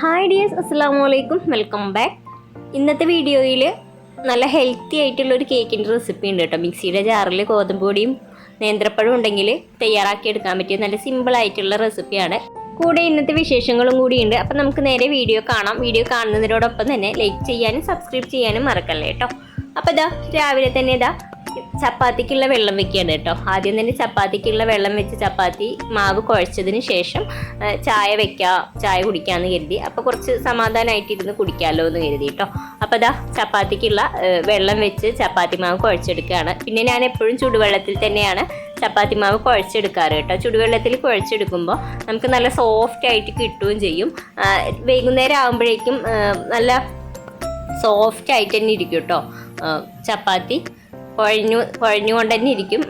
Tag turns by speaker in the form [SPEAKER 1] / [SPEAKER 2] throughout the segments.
[SPEAKER 1] Hi dears അസ്സാം വലൈക്കും welcome back ഇന്നത്തെ വീഡിയോയിൽ നല്ല ഹെൽത്തി ആയിട്ടുള്ള ഒരു കേക്കിന്റെ റെസിപ്പി ഉണ്ട് കേട്ടോ. മിക്സിയുടെ ജാറിൽ ഗോതമ്പ് പൊടിയും നേന്ത്രപ്പഴം ഉണ്ടെങ്കിൽ തയ്യാറാക്കി എടുക്കാൻ പറ്റിയ നല്ല സിമ്പിളായിട്ടുള്ള റെസിപ്പിയാണ് കൂടെ ഇന്നത്തെ വിശേഷങ്ങളും കൂടിയുണ്ട് അപ്പം നമുക്ക് നേരെ വീഡിയോ കാണാം. വീഡിയോ കാണുന്നതിനോടൊപ്പം തന്നെ ലൈക്ക് ചെയ്യാനും സബ്സ്ക്രൈബ് ചെയ്യാനും മറക്കല്ലേ കേട്ടോ. അപ്പോൾ ഇതാ രാവിലെ തന്നെ ഇതാ ചപ്പാത്തിക്കുള്ള വെള്ളം വെക്കുകയാണ് കേട്ടോ. ആദ്യം തന്നെ ചപ്പാത്തിക്കുള്ള വെള്ളം വെച്ച് ചപ്പാത്തി മാവ് കുഴച്ചതിന് ശേഷം ചായ വെക്കുക ചായ കുടിക്കാമെന്ന് കരുതി. അപ്പോൾ കുറച്ച് സമാധാനമായിട്ടിരുന്ന് കുടിക്കാമല്ലോ എന്ന് കരുതി കേട്ടോ. അപ്പോൾ അതാ ചപ്പാത്തിക്കുള്ള വെള്ളം വെച്ച് ചപ്പാത്തി മാവ് കുഴച്ചെടുക്കുകയാണ്. പിന്നെ ഞാൻ എപ്പോഴും ചൂടുവെള്ളത്തിൽ തന്നെയാണ് ചപ്പാത്തി മാവ് കുഴച്ചെടുക്കാറ് കേട്ടോ. ചുടുവെള്ളത്തിൽ കുഴച്ചെടുക്കുമ്പോൾ നമുക്ക് നല്ല സോഫ്റ്റ് ആയിട്ട് കിട്ടുകയും ചെയ്യും. വൈകുന്നേരം ആകുമ്പോഴേക്കും നല്ല സോഫ്റ്റ് ആയിട്ട് തന്നെ ഇരിക്കും കേട്ടോ. ചപ്പാത്തി. കുഴഞ്ഞു കുഴഞ്ഞുകൊണ്ട് തന്നെ ഇരിക്കും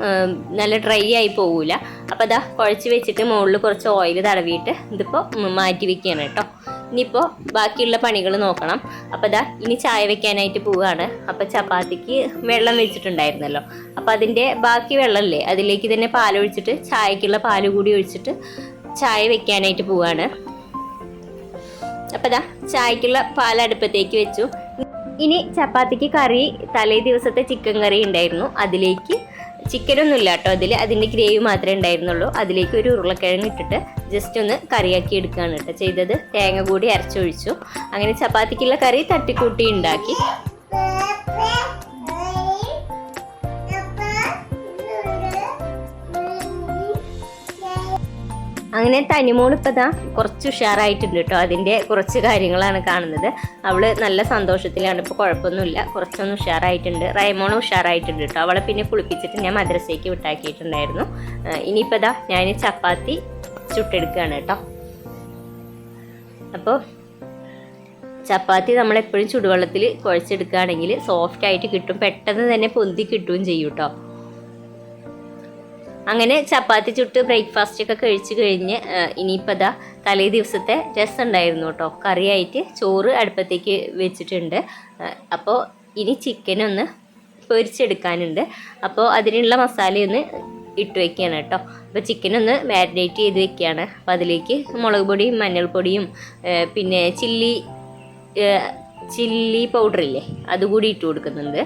[SPEAKER 1] നല്ല ഡ്രൈ ആയി പോകില്ല അപ്പോൾ അതാ കുഴച്ച് വെച്ചിട്ട് മുകളിൽ കുറച്ച് ഓയിൽ തടവിയിട്ട് ഇതിപ്പോൾ മാറ്റി വെക്കുകയാണ് കേട്ടോ ഇനിയിപ്പോൾ ബാക്കിയുള്ള പണികൾ നോക്കണം. അപ്പോൾ അതാ ഇനി ചായ വെക്കാനായിട്ട് പോവുകയാണ് അപ്പോൾ ചപ്പാത്തിക്ക് വെള്ളം വെച്ചിട്ടുണ്ടായിരുന്നല്ലോ. അപ്പോൾ അതിന്റെ ബാക്കി വെള്ളമല്ലേ അതിലേക്ക് തന്നെ പാലൊഴിച്ചിട്ട് ചായക്കുള്ള പാൽ കൂടി ഒഴിച്ചിട്ട് ചായ വെക്കാനായിട്ട് പോവുകയാണ് അപ്പോൾ ദാ ചായക്കുള്ള പാൽ അടുപ്പത്തേക്ക് വെച്ചു. ഇനി ചപ്പാത്തിക്ക് കറി തലേ ദിവസത്തെ ചിക്കൻ കറി ഉണ്ടായിരുന്നു. അതിലേക്ക് ചിക്കനൊന്നും ഇല്ല കേട്ടോ. അതിൽ അതിന്റെ ഗ്രേവി മാത്രമേ ഉണ്ടായിരുന്നുള്ളൂ. അതിലേക്ക് ഒരു ഉരുളക്കിഴങ്ങ് ഇട്ടിട്ട് ജസ്റ്റ് ഒന്ന് കറിയാക്കി എടുക്കുകയാണ് കേട്ടോ ചെയ്തത്. തേങ്ങ കൂടി അരച്ചൊഴിച്ചു. അങ്ങനെ ചപ്പാത്തിക്കുള്ള കറി തട്ടിക്കൂട്ടി ഉണ്ടാക്കി. അങ്ങനെ തനിമോൾ ഇപ്പം ദാ കുറച്ച് ഉഷാറായിട്ടുണ്ട് കേട്ടോ അതിന്റെ കുറച്ച് കാര്യങ്ങളാണ് കാണുന്നത്. അവൾ നല്ല സന്തോഷത്തിലാണ്. ഇപ്പോൾ കുഴപ്പമൊന്നുമില്ല. കുറച്ചൊന്ന് ഉഷാറായിട്ടുണ്ട്. റൈമോൺ ഉഷാറായിട്ടുണ്ട് കേട്ടോ അവളെ പിന്നെ കുളിപ്പിച്ചിട്ട് ഞാൻ മദ്രസയ്ക്ക് വിട്ടാക്കിയിട്ടുണ്ടായിരുന്നു. ഇനിയിപ്പോൾ ദാ ഞാൻ ചപ്പാത്തി ചുട്ടെടുക്കുകയാണ് കേട്ടോ അപ്പോൾ ചപ്പാത്തി നമ്മൾ എപ്പോഴും ചുടുവെള്ളത്തിൽ കുഴച്ചെടുക്കുകയാണെങ്കിൽ സോഫ്റ്റ് ആയിട്ട് കിട്ടും. പെട്ടെന്ന് തന്നെ പൊന്തി കിട്ടുകയും ചെയ്യും കേട്ടോ അങ്ങനെ ചപ്പാത്തി ചുട്ട് ബ്രേക്ക്ഫാസ്റ്റ് ഒക്കെ കഴിച്ചു കഴിഞ്ഞ് ഇനിയിപ്പോൾ അതാ തലേ ദിവസത്തെ രസം ഉണ്ടായിരുന്നു കേട്ടോ. കറിയായിട്ട് ചോറ് അടുപ്പത്തേക്ക് വെച്ചിട്ടുണ്ട്. അപ്പോൾ ഇനി ചിക്കൻ ഒന്ന് പൊരിച്ചെടുക്കാനുണ്ട്. അപ്പോൾ അതിനുള്ള മസാലയൊന്ന് ഇട്ട് വെക്കുകയാണ് കേട്ടോ. അപ്പോൾ ചിക്കൻ ഒന്ന് മാരിനേറ്റ് ചെയ്ത് വെക്കുകയാണ് അപ്പോൾ അതിലേക്ക് മുളക് പൊടിയും മഞ്ഞൾപ്പൊടിയും പിന്നെ ചില്ലി ചില്ലി പൗഡർ ഇല്ലേ അതുകൂടി ഇട്ട് കൊടുക്കുന്നുണ്ട്.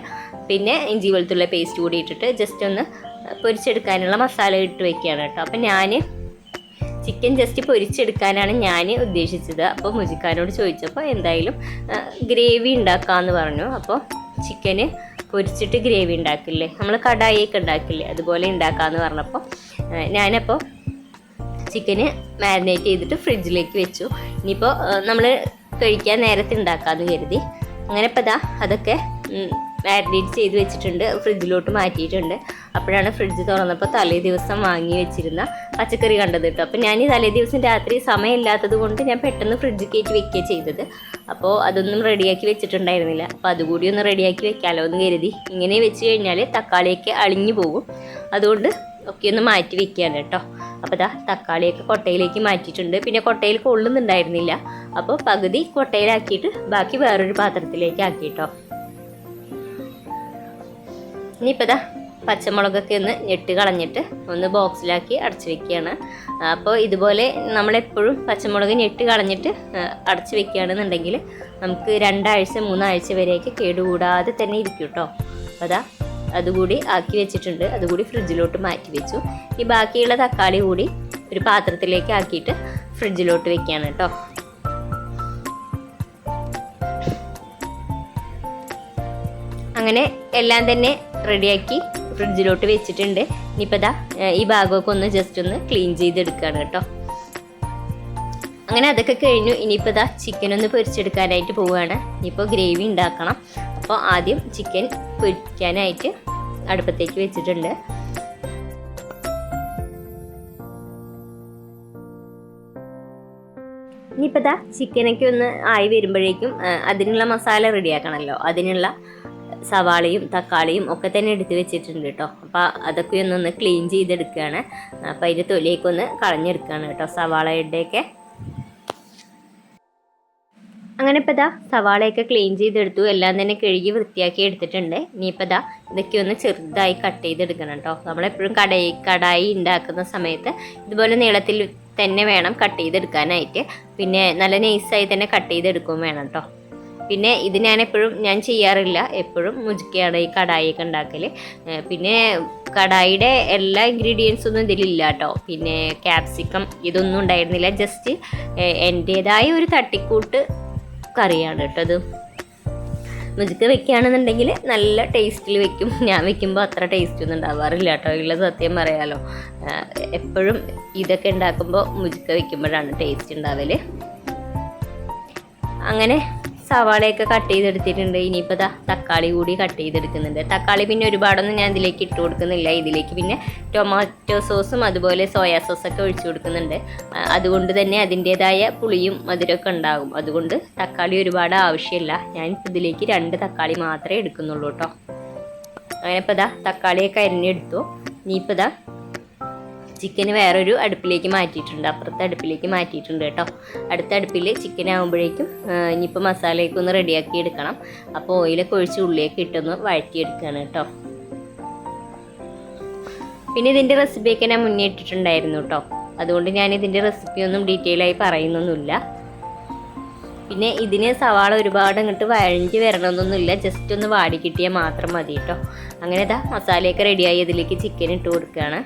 [SPEAKER 1] പിന്നെ ഇഞ്ചി വെളുത്തുള്ള പേസ്റ്റ് കൂടി ഇട്ടിട്ട് ജസ്റ്റ് ഒന്ന് പൊരിച്ചെടുക്കാനുള്ള മസാല ഇട്ട് വെക്കുകയാണ് കേട്ടോ. അപ്പം ഞാൻ ചിക്കൻ ജസ്റ്റ് പൊരിച്ചെടുക്കാനാണ് ഞാൻ ഉദ്ദേശിച്ചത്. അപ്പോൾ മുജിക്കാനോട് ചോദിച്ചപ്പോൾ എന്തായാലും ഗ്രേവി ഉണ്ടാക്കാമെന്ന് പറഞ്ഞു. അപ്പോൾ ചിക്കന് പൊരിച്ചിട്ട് ഗ്രേവി ഉണ്ടാക്കില്ലേ? നമ്മൾ കടായിയൊക്കെ ഉണ്ടാക്കില്ലേ? അതുപോലെ ഉണ്ടാക്കാമെന്ന് പറഞ്ഞപ്പോൾ ഞാനപ്പോൾ ചിക്കന് മാരിനേറ്റ് ചെയ്തിട്ട് ഫ്രിഡ്ജിലേക്ക് വെച്ചു. ഇനിയിപ്പോൾ നമ്മൾ കഴിക്കാൻ നേരത്തെ ഉണ്ടാക്കാമെന്ന് കരുതി. അങ്ങനെ ഇപ്പോൾ ദാ അതൊക്കെ മാരിനേറ്റ് ചെയ്ത് വെച്ചിട്ടുണ്ട്. ഫ്രിഡ്ജിലോട്ട് മാറ്റിയിട്ടുണ്ട്. അപ്പോഴാണ് ഫ്രിഡ്ജ് തുറന്നപ്പോൾ തലേ ദിവസം വാങ്ങി വെച്ചിരുന്ന പച്ചക്കറി കണ്ടത് കേട്ടോ. അപ്പോൾ ഞാൻ ഈ തലേ ദിവസം രാത്രി സമയമില്ലാത്തത് കൊണ്ട് ഞാൻ പെട്ടെന്ന് ഫ്രിഡ്ജ് കയറ്റി വെക്കുക ചെയ്തത്. അപ്പോൾ അതൊന്നും റെഡിയാക്കി വെച്ചിട്ടുണ്ടായിരുന്നില്ല. അപ്പോൾ അതുകൂടി ഒന്ന് റെഡിയാക്കി വെക്കാമല്ലോ എന്ന് കരുതി ഇങ്ങനെ വെച്ച് കഴിഞ്ഞാൽ തക്കാളിയൊക്കെ അളിഞ്ഞു പോകും. അതുകൊണ്ട് ഒക്കെ ഒന്ന് മാറ്റി വെക്കുകയാണ് കേട്ടോ. അപ്പോൾ ദാ തക്കാളിയൊക്കെ കൊട്ടയിലേക്ക് മാറ്റിയിട്ടുണ്ട്. പിന്നെ കൊട്ടയിൽ കൊള്ളുന്നുണ്ടായിരുന്നില്ല. അപ്പോൾ പകുതി കൊട്ടയിലാക്കിയിട്ട് ബാക്കി വേറൊരു പാത്രത്തിലേക്ക് ആക്കി കേട്ടോ. ഇനിയിപ്പോൾ ഇതാ പച്ചമുളകൊക്കെ ഒന്ന് ഞെട്ട് കളഞ്ഞിട്ട് ഒന്ന് ബോക്സിലാക്കി അടച്ചു വെക്കുകയാണ്. അപ്പോൾ ഇതുപോലെ നമ്മളെപ്പോഴും പച്ചമുളക് ഞെട്ട് കളഞ്ഞിട്ട് അടച്ചു വെക്കുകയാണെന്നുണ്ടെങ്കിൽ നമുക്ക് രണ്ടാഴ്ച മൂന്നാഴ്ച വരെയൊക്കെ കേടുകൂടാതെ തന്നെ ഇരിക്കും കേട്ടോ അപ്പോൾ അതാ അതുകൂടി ആക്കി വെച്ചിട്ടുണ്ട്. അതുകൂടി ഫ്രിഡ്ജിലോട്ട് മാറ്റി വെച്ചു. ഈ ബാക്കിയുള്ള തക്കാളി കൂടി ഒരു പാത്രത്തിലേക്ക് ആക്കിയിട്ട് ഫ്രിഡ്ജിലോട്ട് വെക്കുകയാണ് കേട്ടോ അങ്ങനെ എല്ലാം തന്നെ റെഡിയാക്കി ഫ്രിഡ്ജിലോട്ട് വെച്ചിട്ടുണ്ട്. ഇനിയിപ്പോൾ ദാ ഈ ഭാഗമൊക്കെ ഒന്ന് ജസ്റ്റ് ഒന്ന് ക്ലീൻ ചെയ്തെടുക്കുകയാണ് കേട്ടോ. അങ്ങനെ അതൊക്കെ കഴിഞ്ഞു. ഇനിയിപ്പോൾ ദാ ചിക്കൻ ഒന്ന് പൊരിച്ചെടുക്കാനായിട്ട് പോവുകയാണ്. ഇനിയിപ്പോൾ ഗ്രേവി ഉണ്ടാക്കണം. അപ്പോൾ ആദ്യം ചിക്കൻ പൊരിക്കാനായിട്ട് അടുപ്പത്തേക്ക് വെച്ചിട്ടുണ്ട്. ഇനിയിപ്പോൾ ദാ ചിക്കനൊക്കെ ഒന്ന് ആയി വരുമ്പോഴേക്കും അതിനുള്ള മസാല റെഡിയാക്കണമല്ലോ അതിനുള്ള സവാളയും തക്കാളിയും ഒക്കെ തന്നെ എടുത്ത് വെച്ചിട്ടുണ്ട് കേട്ടോ അപ്പോൾ അതൊക്കെ ഒന്നൊന്ന് ക്ലീൻ ചെയ്തെടുക്കുകയാണ് അപ്പോൾ അതിന്റെ തൊലിയൊക്കെ ഒന്ന് കളഞ്ഞെടുക്കുകയാണ് കേട്ടോ സവാളയുടെയൊക്കെ അങ്ങനെ ഇപ്പോൾ ഇതാ സവാളയൊക്കെ ക്ലീൻ ചെയ്തെടുത്തു. എല്ലാം തന്നെ കഴുകി വൃത്തിയാക്കി എടുത്തിട്ടുണ്ട്. ഇനിയിപ്പോൾ ഇതാ ഇതൊക്കെ ഒന്ന് ചെറുതായി കട്ട് ചെയ്തെടുക്കണം കേട്ടോ നമ്മളെപ്പോഴും കടയി കടായി ഉണ്ടാക്കുന്ന സമയത്ത് ഇതുപോലെ നീളത്തിൽ തന്നെ വേണം കട്ട് ചെയ്തെടുക്കാനായിട്ട്. പിന്നെ നല്ല നൈസായി തന്നെ കട്ട് ചെയ്തെടുക്കുകയും വേണം കേട്ടോ പിന്നെ ഇത് ഞാൻ എപ്പോഴും ഞാൻ ചെയ്യാറില്ല. എപ്പോഴും മുജുക്കയാണ് ഈ കടായിയൊക്കെ ഉണ്ടാക്കൽ പിന്നെ കടായിയുടെ എല്ലാ ഇൻഗ്രീഡിയൻസ് ഒന്നും ഇതിലില്ല കേട്ടോ പിന്നെ ക്യാപ്സിക്കം ഇതൊന്നും ഉണ്ടായിരുന്നില്ല. ജസ്റ്റ് എന്റേതായ ഒരു തട്ടിക്കൂട്ട് കറിയാണ് കേട്ടോ അത്. മുജുക്ക വെക്കുകയാണെന്നുണ്ടെങ്കിൽ നല്ല ടേസ്റ്റിൽ വെക്കും. ഞാൻ വെക്കുമ്പോൾ അത്ര ടേസ്റ്റ് ഒന്നും ഉണ്ടാവാറില്ല കേട്ടോ. ഉള്ള സത്യം പറയാലോ. എപ്പോഴും ഇതൊക്കെ ഉണ്ടാക്കുമ്പോൾ മുജുക്ക വെക്കുമ്പോഴാണ് ടേസ്റ്റ് ഉണ്ടാവൽ. അങ്ങനെ സവാളയൊക്കെ കട്ട് ചെയ്തെടുത്തിട്ടുണ്ട്. ഇനിയിപ്പോൾ ദാ തക്കാളി കൂടി കട്ട് ചെയ്തെടുക്കുന്നുണ്ട്. തക്കാളി പിന്നെ ഒരുപാടൊന്നും ഞാൻ ഇതിലേക്ക് ഇട്ട് കൊടുക്കുന്നില്ല. ഇതിലേക്ക് പിന്നെ ടൊമാറ്റോ സോസും അതുപോലെ സോയാ സോസൊക്കെ ഒഴിച്ചു കൊടുക്കുന്നുണ്ട്. അതുകൊണ്ട് തന്നെ അതിന്റേതായ പുളിയും മധുരമൊക്കെ ഉണ്ടാകും. അതുകൊണ്ട് തക്കാളി ഒരുപാട് ആവശ്യമില്ല. ഞാൻ ഇതിലേക്ക് രണ്ട് തക്കാളി മാത്രമേ എടുക്കുന്നുള്ളൂ കേട്ടോ. അങ്ങനെ ഇപ്പോൾ ദാ തക്കാളിയൊക്കെ അരിഞ്ഞെടുത്തു. ഇനിയിപ്പോൾ ദാ ചിക്കന് വേറൊരു അടുപ്പിലേക്ക് മാറ്റിയിട്ടുണ്ട്. അപ്പുറത്തെ അടുപ്പിലേക്ക് മാറ്റിയിട്ടുണ്ട് കേട്ടോ. അടുത്ത അടുപ്പിൽ ചിക്കൻ ആകുമ്പോഴേക്കും ഇനിയിപ്പോൾ മസാലയൊക്കെ ഒന്ന് റെഡിയാക്കി എടുക്കണം. അപ്പോൾ ഓയിലൊക്കെ ഒഴിച്ച് ഉള്ളിയൊക്കെ ഇട്ടൊന്ന് വഴറ്റിയെടുക്കുകയാണ് കേട്ടോ. പിന്നെ ഇതിന്റെ റെസിപ്പിയൊക്കെ ഞാൻ മുന്നേ ഇട്ടിട്ടുണ്ടായിരുന്നു കേട്ടോ. അതുകൊണ്ട് ഞാൻ ഇതിന്റെ റെസിപ്പി ഒന്നും ഡീറ്റെയിൽ ആയി പറയുന്നൊന്നുമില്ല. പിന്നെ ഇതിന് സവാള ഒരുപാട് അങ്ങോട്ട് വഴഞ്ഞ് വരണമെന്നൊന്നുമില്ല. ജസ്റ്റ് ഒന്ന് വാടി കിട്ടിയാൽ മാത്രം മതി കേട്ടോ. അങ്ങനെ ഇതാ മസാലയൊക്കെ റെഡിയായി ഇതിലേക്ക് ചിക്കൻ ഇട്ട് കൊടുക്കുകയാണ്.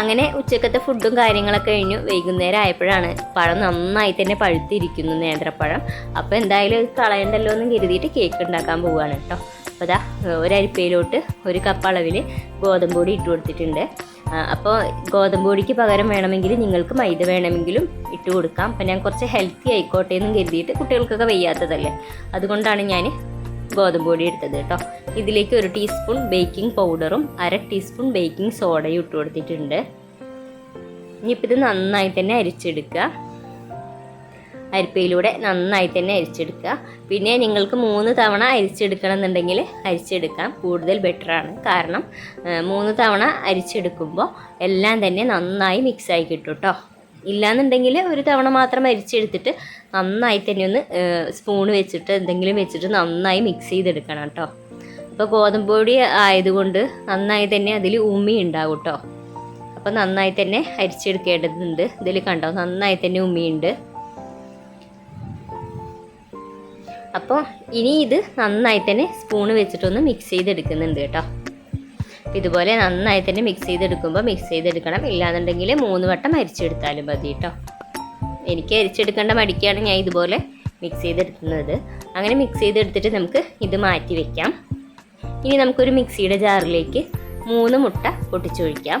[SPEAKER 1] അങ്ങനെ ഉച്ചക്കത്തെ ഫുഡും കാര്യങ്ങളൊക്കെ കഴിഞ്ഞു. വൈകുന്നേരം ആയപ്പോഴാണ് പഴം നന്നായി തന്നെ പഴുത്തിരിക്കുന്നു നേന്ത്രപ്പഴം. അപ്പോൾ എന്തായാലും ഇത് കളയണ്ടല്ലോ എന്ന് കരുതിയിട്ട് കേക്ക് ഉണ്ടാക്കാൻ പോവുകയാണ് കേട്ടോ. അപ്പോൾ ദാ ഒരരിപ്പയിലോട്ട് ഒരു കപ്പ് അളവിൽ ഗോതമ്പ് പൊടി ഇട്ട് കൊടുത്തിട്ടുണ്ട്. അപ്പോൾ ഗോതമ്പ് പൊടിക്ക് പകരം വേണമെങ്കിൽ നിങ്ങൾക്ക് മൈദ വേണമെങ്കിലും ഇട്ട് കൊടുക്കാം. അപ്പം ഞാൻ കുറച്ച് ഹെൽത്തി ആയിക്കോട്ടെ എന്നും കരുതിയിട്ട് കുട്ടികൾക്കൊക്കെ വയ്യാത്തതല്ലേ. അതുകൊണ്ടാണ് ഞാൻ ഗോതമ്പ് പൊടി എടുത്തത് കേട്ടോ. ഇതിലേക്ക് ഒരു ടീസ്പൂൺ ബേക്കിംഗ് പൗഡറും അര ടീസ്പൂൺ ബേക്കിംഗ് സോഡയും ഇട്ട് കൊടുത്തിട്ടുണ്ട്. ഇനിയിപ്പോൾ ഇത് നന്നായി തന്നെ അരിച്ചെടുക്കുക. അരിപ്പയിലൂടെ നന്നായി തന്നെ അരിച്ചെടുക്കുക. പിന്നെ നിങ്ങൾക്ക് മൂന്ന് തവണ അരിച്ചെടുക്കണം എന്നുണ്ടെങ്കിൽ അരിച്ചെടുക്കാം. കൂടുതൽ ബെറ്ററാണ് കാരണം മൂന്ന് തവണ അരിച്ചെടുക്കുമ്പോൾ എല്ലാം തന്നെ നന്നായി മിക്സായി കിട്ടും കേട്ടോ. ഇല്ലാന്നുണ്ടെങ്കിൽ ഒരു തവണ മാത്രം അരിച്ചെടുത്തിട്ട് നന്നായി തന്നെ ഒന്ന് സ്പൂൺ വെച്ചിട്ട് എന്തെങ്കിലും വെച്ചിട്ട് നന്നായി മിക്സ് ചെയ്തെടുക്കണം കേട്ടോ. അപ്പോൾ ഗോതമ്പ് പൊടി ആയതുകൊണ്ട് നന്നായി തന്നെ അതിൽ ഉമ്മി ഉണ്ടാവും കേട്ടോ. അപ്പോൾ നന്നായി തന്നെ അരിച്ചെടുക്കേണ്ടതുണ്ട്. ഇതിൽ കണ്ടോ നന്നായി തന്നെ ഉമ്മിയുണ്ട്. അപ്പോൾ ഇനി ഇത് നന്നായി തന്നെ സ്പൂണ് വെച്ചിട്ടൊന്ന് മിക്സ് ചെയ്തെടുക്കുന്നുണ്ട് കേട്ടോ. ഇതുപോലെ നന്നായി തന്നെ മിക്സ് ചെയ്തെടുക്കുമ്പോൾ മിക്സ് ചെയ്തെടുക്കണം. ഇല്ലാന്നുണ്ടെങ്കിൽ മൂന്ന് വട്ടം അരിച്ചെടുത്താലും മതി കേട്ടോ എനിക്ക് അരിച്ചെടുക്കേണ്ട മടിക്കാണ് ഞാൻ ഇതുപോലെ മിക്സ് ചെയ്തെടുക്കുന്നത്. അങ്ങനെ മിക്സ് ചെയ്തെടുത്തിട്ട് നമുക്ക് ഇത് മാറ്റി വെക്കാം. ഇനി നമുക്കൊരു മിക്സിയുടെ ജാറിലേക്ക് മൂന്ന് മുട്ട പൊട്ടിച്ചൊഴിക്കാം.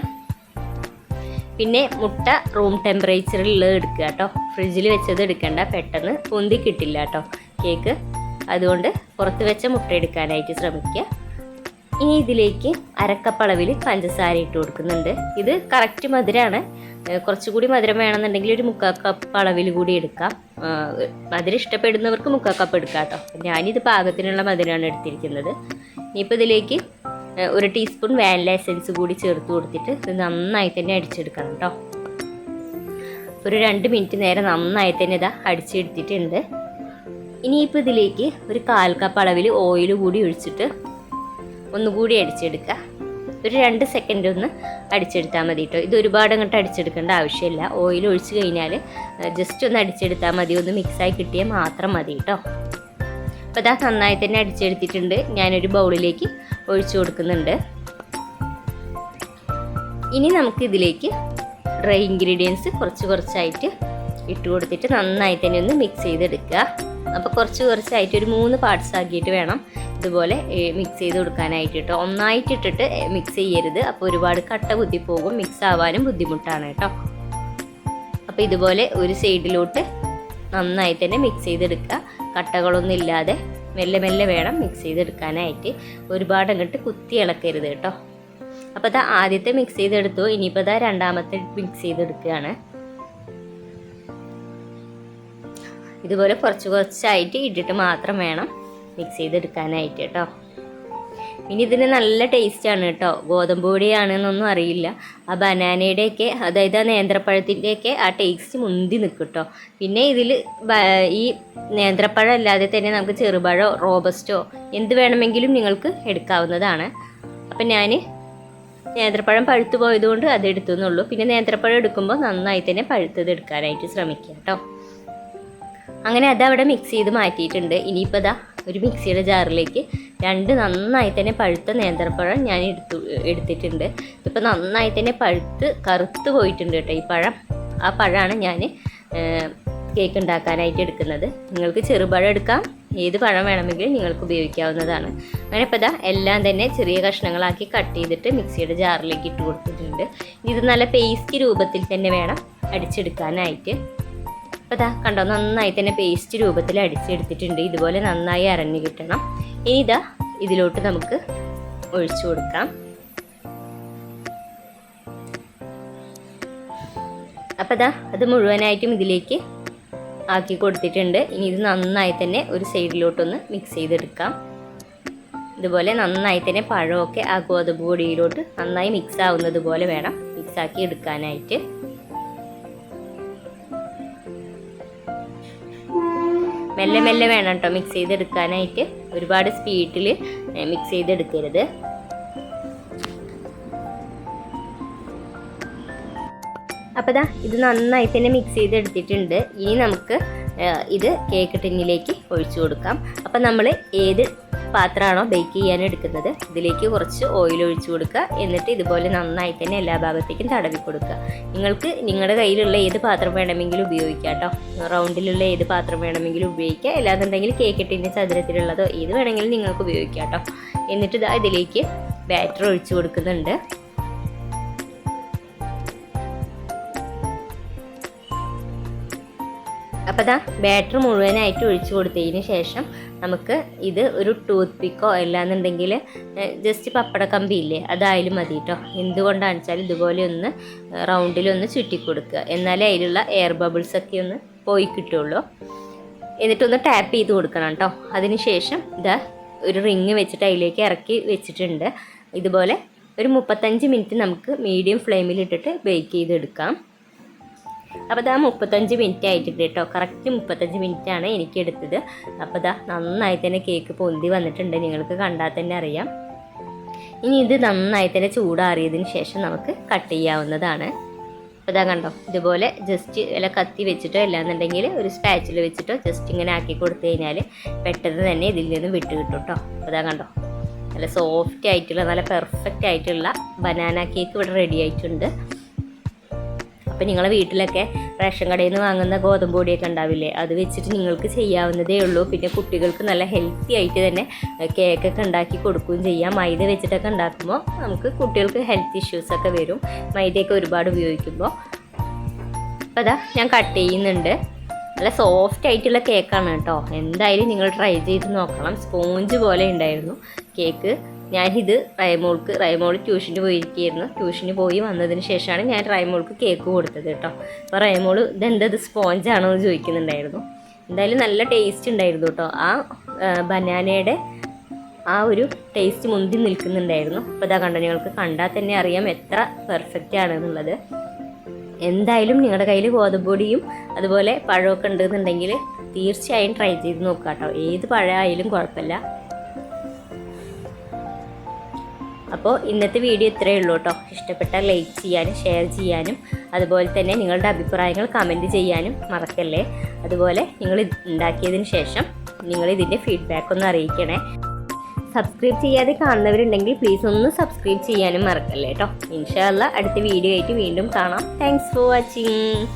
[SPEAKER 1] പിന്നെ മുട്ട റൂം ടെമ്പറേച്ചറിലുള്ളത് എടുക്കുക കേട്ടോ ഫ്രിഡ്ജിൽ വെച്ചത് എടുക്കണ്ട പെട്ടെന്ന് പൊന്തി കിട്ടില്ല കേട്ടോ കേക്ക് അതുകൊണ്ട് പുറത്ത് വെച്ച മുട്ട എടുക്കാനായിട്ട് ശ്രമിക്കുക. ഇനി ഇതിലേക്ക് അരക്കപ്പളവിൽ പഞ്ചസാര ഇട്ട് കൊടുക്കുന്നുണ്ട്. ഇത് കറക്റ്റ് മധുരമാണ് കുറച്ചുകൂടി മധുരം വേണമെന്നുണ്ടെങ്കിൽ ഒരു മുക്കാൽ കപ്പ് അളവിൽ കൂടി എടുക്കാം. മധുരം ഇഷ്ടപ്പെടുന്നവർക്ക് മുക്കാൽ കപ്പ് എടുക്കാം കേട്ടോ. ഞാനിത് പാകത്തിനുള്ള മധുരമാണ് എടുത്തിരിക്കുന്നത്. ഇനിയിപ്പോൾ ഇതിലേക്ക് ഒരു ടീസ്പൂൺ വാനില എസൻസ് കൂടി ചേർത്ത് കൊടുത്തിട്ട് ഇത് നന്നായി തന്നെ അടിച്ചെടുക്കണം കേട്ടോ. ഒരു രണ്ട് മിനിറ്റ് നേരം നന്നായി തന്നെ ഇതാ അടിച്ചെടുത്തിട്ടുണ്ട്. ഇനിയിപ്പോൾ ഇതിലേക്ക് ഒരു കാൽ കപ്പ് അളവിൽ ഓയിൽ കൂടി ഒഴിച്ചിട്ട് ഒന്നുകൂടി അടിച്ചെടുക്കുക. ഒരു രണ്ട് സെക്കൻഡ് ഒന്ന് അടിച്ചെടുത്താൽ മതി കേട്ടോ ഇത് ഒരുപാട് അങ്ങോട്ട് അടിച്ചെടുക്കേണ്ട ആവശ്യമില്ല. ഓയിൽ ഒഴിച്ച് കഴിഞ്ഞാൽ ജസ്റ്റ് ഒന്ന് അടിച്ചെടുത്താൽ മതി. ഒന്ന് മിക്സായി കിട്ടിയാൽ മാത്രം മതി കേട്ടോ അപ്പോൾ ഇതാ നന്നായി തന്നെ അടിച്ചെടുത്തിട്ടുണ്ട്. ഞാനൊരു ബൗളിലേക്ക് ഒഴിച്ചു കൊടുക്കുന്നുണ്ട്. ഇനി നമുക്ക് ഇതിലേക്ക് ഡ്രൈ ഇൻഗ്രീഡിയൻസ് കുറച്ച് കുറച്ചായിട്ട് ഇട്ട് കൊടുത്തിട്ട് നന്നായി തന്നെ ഒന്ന് മിക്സ് ചെയ്തെടുക്കുക. അപ്പോൾ കുറച്ച് കുറച്ചായിട്ട് ഒരു മൂന്ന് പാർട്സ് ആക്കിയിട്ട് വേണം ഇതുപോലെ മിക്സ് ചെയ്ത് കൊടുക്കാനായിട്ട് കേട്ടോ. ഒന്നായിട്ട് ഇട്ടിട്ട് മിക്സ് ചെയ്യരുത്. അപ്പോൾ ഒരുപാട് കട്ട കുത്തിപ്പോകും മിക്സ് ആവാനും ബുദ്ധിമുട്ടാണ് കേട്ടോ. അപ്പോൾ ഇതുപോലെ ഒരു സൈഡിലോട്ട് നന്നായി തന്നെ മിക്സ് ചെയ്തെടുക്കുക. കട്ടകളൊന്നും ഇല്ലാതെ മെല്ലെ മെല്ലെ വേണം മിക്സ് ചെയ്തെടുക്കാനായിട്ട്. ഒരുപാട് അങ്ങോട്ട് കുത്തി ഇളക്കരുത് കേട്ടോ. അപ്പോൾ അതാ ആദ്യത്തെ മിക്സ് ചെയ്തെടുത്തു. ഇനിയിപ്പോൾ അതാ രണ്ടാമത്തെ മിക്സ് ചെയ്തെടുക്കുകയാണ്. ഇതുപോലെ കുറച്ച് കുറച്ചായിട്ട് ഇട്ടിട്ട് മാത്രം വേണം മിക്സ് ചെയ്തെടുക്കാനായിട്ട് കേട്ടോ. ഇനി ഇതിന് നല്ല ടേസ്റ്റാണ് കേട്ടോ. ഗോതമ്പ് പൊടിയാണെന്നൊന്നും അറിയില്ല. ആ ബനാനയുടെയൊക്കെ അതായത് ആ നേന്ത്രപ്പഴത്തിന്റെയൊക്കെ ആ ടേസ്റ്റ് മുന്തി നിൽക്കും കേട്ടോ. പിന്നെ ഇതിൽ ഈ നേന്ത്രപ്പഴം അല്ലാതെ തന്നെ നമുക്ക് ചെറുപഴോ റോബസ്റ്റോ എന്ത് വേണമെങ്കിലും നിങ്ങൾക്ക് എടുക്കാവുന്നതാണ്. അപ്പം ഞാൻ നേന്ത്രപ്പഴം പഴുത്തു പോയതുകൊണ്ട് അത് എടുത്തു എന്നുള്ളൂ. പിന്നെ നേന്ത്രപ്പഴം എടുക്കുമ്പോൾ നന്നായി തന്നെ പഴുത്തത് എടുക്കാനായിട്ട് ശ്രമിക്കുക കേട്ടോ. അങ്ങനെ അത് അവിടെ മിക്സ് ചെയ്ത് മാറ്റിയിട്ടുണ്ട്. ഇനിയിപ്പോൾ ഇതാ ഒരു മിക്സിയുടെ ജാറിലേക്ക് രണ്ട് നന്നായി തന്നെ പഴുത്ത നേന്ത്രപ്പഴം ഞാൻ എടുത്തു എടുത്തിട്ടുണ്ട്. ഇപ്പോൾ നന്നായി തന്നെ പഴുത്ത് കറുത്ത് പോയിട്ടുണ്ട് കേട്ടോ ഈ പഴം. ആ പഴമാണ് ഞാൻ കേക്ക് ഉണ്ടാക്കാനായിട്ട് എടുക്കുന്നത്. നിങ്ങൾക്ക് ചെറുപഴം എടുക്കാം. ഏത് പഴം വേണമെങ്കിലും നിങ്ങൾക്ക് ഉപയോഗിക്കാവുന്നതാണ്. അങ്ങനെ ഇപ്പോൾ ഇതാ എല്ലാം തന്നെ ചെറിയ കഷ്ണങ്ങളാക്കി കട്ട് ചെയ്തിട്ട് മിക്സിയുടെ ജാറിലേക്ക് ഇട്ട് കൊടുത്തിട്ടുണ്ട്. ഇത് നല്ല പേസ്റ്റ് രൂപത്തിൽ തന്നെ വേണം അടിച്ചെടുക്കാനായിട്ട്. അപ്പോൾ ഇതാ കണ്ടോ നന്നായി തന്നെ പേസ്റ്റ് രൂപത്തിൽ അടിച്ചെടുത്തിട്ടുണ്ട്. ഇതുപോലെ നന്നായി അരഞ്ഞു കിട്ടണം. ഇനി ഇതാ ഇതിലോട്ട് നമുക്ക് ഒഴിച്ചു കൊടുക്കാം. അപ്പോൾ ഇതാ അത് മുഴുവനായിട്ടും ഇതിലേക്ക് ആക്കി കൊടുത്തിട്ടുണ്ട്. ഇനി ഇത് നന്നായി തന്നെ ഒരു സൈഡിലോട്ടൊന്ന് മിക്സ് ചെയ്തെടുക്കാം. ഇതുപോലെ നന്നായി തന്നെ പഴമൊക്കെ ആ ഗോതമ്പ് പൊടിയിലോട്ട് നന്നായി മിക്സ് ആവുന്നത് പോലെ വേണം മിക്സ് ആക്കി എടുക്കാനായിട്ട്. മെല്ലെ മെല്ലെ വേണം കേട്ടോ മിക്സ് ചെയ്തെടുക്കാനായിട്ട്. ഒരുപാട് സ്പീഡിൽ മിക്സ് ചെയ്തെടുക്കരുത്. അപ്പോൾ ദാ ഇത് നന്നായി തന്നെ മിക്സ് ചെയ്തെടുത്തിട്ടുണ്ട്. ഇനി നമുക്ക് ഇത് കേക്ക് ടിന്നിലേക്ക് ഒഴിച്ചു കൊടുക്കാം. അപ്പം നമ്മൾ ഏത് പാത്രമാണോ ബേക്ക് ചെയ്യാൻ എടുക്കുന്നത് ഇതിലേക്ക് കുറച്ച് ഓയിൽ ഒഴിച്ചു കൊടുക്കുക. എന്നിട്ട് ഇതുപോലെ നന്നായി തന്നെ എല്ലാ ഭാഗത്തേക്കും തടവി കൊടുക്കുക. നിങ്ങൾക്ക് നിങ്ങളുടെ കയ്യിലുള്ള ഏത് പാത്രം വേണമെങ്കിലും ഉപയോഗിക്കാം കേട്ടോ. റൗണ്ടിലുള്ള ഏത് പാത്രം വേണമെങ്കിലും ഉപയോഗിക്കുക അല്ലാന്നുണ്ടെങ്കിൽ കേക്ക് ടിന്റെ ചതുരത്തിലുള്ളതോ ഏത് വേണമെങ്കിലും നിങ്ങൾക്ക് ഉപയോഗിക്കാം കേട്ടോ. എന്നിട്ട് ഇതാ ഇതിലേക്ക് ബാറ്റർ ഒഴിച്ചു കൊടുക്കുന്നുണ്ട്. അപ്പോൾ ഇതാ ബാറ്റർ മുഴുവനായിട്ട് ഒഴിച്ചു കൊടുത്തതിന് ശേഷം നമുക്ക് ഇത് ഒരു ടൂത്ത് പിക്കോ അല്ലാന്നുണ്ടെങ്കിൽ ജസ്റ്റ് പപ്പട കമ്പി ഇല്ലേ അതായാലും മതി കേട്ടോ എന്തുകൊണ്ടാണെന്ന് വെച്ചാൽ ഇതുപോലെ ഒന്ന് റൗണ്ടിലൊന്ന് ചുറ്റി കൊടുക്കുക എന്നാലേ അതിലുള്ള എയർ ബബിൾസ് ഒക്കെ ഒന്ന് പോയി കിട്ടുള്ളൂ. എന്നിട്ടൊന്ന് ടാപ്പ് ചെയ്ത് കൊടുക്കണം കേട്ടോ അതിന് ശേഷം ഇതാ ഒരു റിങ് വെച്ചിട്ട് അതിലേക്ക് ഇറക്കി വെച്ചിട്ടുണ്ട്. ഇതുപോലെ ഒരു മുപ്പത്തഞ്ച് മിനിറ്റ് നമുക്ക് മീഡിയം ഫ്ലെയിമിലിട്ടിട്ട് ബേക്ക് ചെയ്തെടുക്കാം. അപ്പോൾ ഇതാ മുപ്പത്തഞ്ച് മിനിറ്റ് ആയിട്ടുണ്ട് കേട്ടോ. കറക്റ്റ് മുപ്പത്തഞ്ച് മിനിറ്റ് ആണ് എനിക്ക് എടുത്തത്. അപ്പോൾ ഇതാ നന്നായി തന്നെ കേക്ക് പൊന്തി വന്നിട്ടുണ്ട്. നിങ്ങൾക്ക് കണ്ടാൽ തന്നെ അറിയാം. ഇനി ഇത് നന്നായി തന്നെ ചൂടാറിയതിന് ശേഷം നമുക്ക് കട്ട് ചെയ്യാവുന്നതാണ്. അപ്പോൾ ഇതാ കണ്ടോ? ഇതുപോലെ ജസ്റ്റ് ഇല കത്തി വെച്ചിട്ടോ അല്ലാന്നുണ്ടെങ്കിൽ ഒരു സ്പാച്ചിൽ വെച്ചിട്ടോ ജസ്റ്റ് ഇങ്ങനെ ആക്കി കൊടുത്തു കഴിഞ്ഞാൽ പെട്ടെന്ന് തന്നെ ഇതിൽ നിന്ന് വിട്ട് കിട്ടും കേട്ടോ. അപ്പോൾ ഇതാ കണ്ടോ? നല്ല സോഫ്റ്റ് ആയിട്ടുള്ള നല്ല പെർഫെക്റ്റ് ആയിട്ടുള്ള ബനാന കേക്ക് ഇവിടെ റെഡി ആയിട്ടുണ്ട്. അപ്പം നിങ്ങളെ വീട്ടിലൊക്കെ റേഷൻ കടയിൽ നിന്ന് വാങ്ങുന്ന ഗോതമ്പ് പൊടിയൊക്കെ ഉണ്ടാവില്ലേ? അത് വെച്ചിട്ട് നിങ്ങൾക്ക് ചെയ്യാവുന്നതേ ഉള്ളൂ. പിന്നെ കുട്ടികൾക്ക് നല്ല ഹെൽത്തി ആയിട്ട് തന്നെ കേക്കൊക്കെ ഉണ്ടാക്കി കൊടുക്കുകയും ചെയ്യാം. മൈദ വെച്ചിട്ടൊക്കെ ഉണ്ടാക്കുമ്പോൾ നമുക്ക് കുട്ടികൾക്ക് ഹെൽത്ത് ഇഷ്യൂസൊക്കെ വരും. മൈദയൊക്കെ ഒരുപാട് ഉപയോഗിക്കുമ്പോൾ. അപ്പോൾ അതാ ഞാൻ കട്ട് ചെയ്യുന്നുണ്ട്. നല്ല സോഫ്റ്റ് ആയിട്ടുള്ള കേക്കാണ് കേട്ടോ. എന്തായാലും നിങ്ങൾ ട്രൈ ചെയ്ത് നോക്കണം. സ്പോഞ്ച് പോലെ ഉണ്ടായിരുന്നു കേക്ക് ഞാനിത് റൈമോൾക്ക് റൈമോൾ ട്യൂഷന് പോയിരിക്കുകയായിരുന്നു. ട്യൂഷന് പോയി വന്നതിന് ശേഷമാണ് ഞാൻ റൈമോൾക്ക് കേക്ക് കൊടുത്തത് കേട്ടോ. അപ്പോൾ റൈമോൾ ഇതെന്തത് സ്പോഞ്ചാണോ എന്ന് ചോദിക്കുന്നുണ്ടായിരുന്നു. എന്തായാലും നല്ല ടേസ്റ്റ് ഉണ്ടായിരുന്നു കേട്ടോ. ആ ബനാനയുടെ ആ ഒരു ടേസ്റ്റ് മുന്തി നിൽക്കുന്നുണ്ടായിരുന്നു. അപ്പോൾ ഇതാ കണ്ട നിങ്ങൾക്ക് കണ്ടാൽ തന്നെ അറിയാം എത്ര പെർഫെക്റ്റ് ആണെന്നുള്ളത് എന്തായാലും നിങ്ങളുടെ കയ്യിൽ ഗോതമ്പൊടിയും അതുപോലെ പഴമൊക്കെ ഉണ്ടെന്നുണ്ടെങ്കിൽ തീർച്ചയായും ട്രൈ ചെയ്ത് നോക്കാം കേട്ടോ ഏത് പഴമായാലും കുഴപ്പമില്ല. അപ്പോൾ ഇന്നത്തെ വീഡിയോ ഇത്രയേ ഉള്ളൂ കേട്ടോ. ഇഷ്ടപ്പെട്ടാൽ ലൈക്ക് ചെയ്യാനും ഷെയർ ചെയ്യാനും അതുപോലെ തന്നെ നിങ്ങളുടെ അഭിപ്രായങ്ങൾ കമന്റ് ചെയ്യാനും മറക്കല്ലേ. അതുപോലെ നിങ്ങൾ ഉണ്ടാക്കിയതിന് ശേഷം നിങ്ങൾ ഇതിന്റെ ഫീഡ്ബാക്ക് ഒന്ന് അറിയിക്കണേ. സബ്സ്ക്രൈബ് ചെയ്യാതെ കാണുന്നവരുണ്ടെങ്കിൽ പ്ലീസ് ഒന്ന് സബ്സ്ക്രൈബ് ചെയ്യാനും മറക്കല്ലേ കേട്ടോ. ഇൻഷാല്ല അടുത്ത വീഡിയോ ആയിട്ട് വീണ്ടും കാണാം. Thanks for watching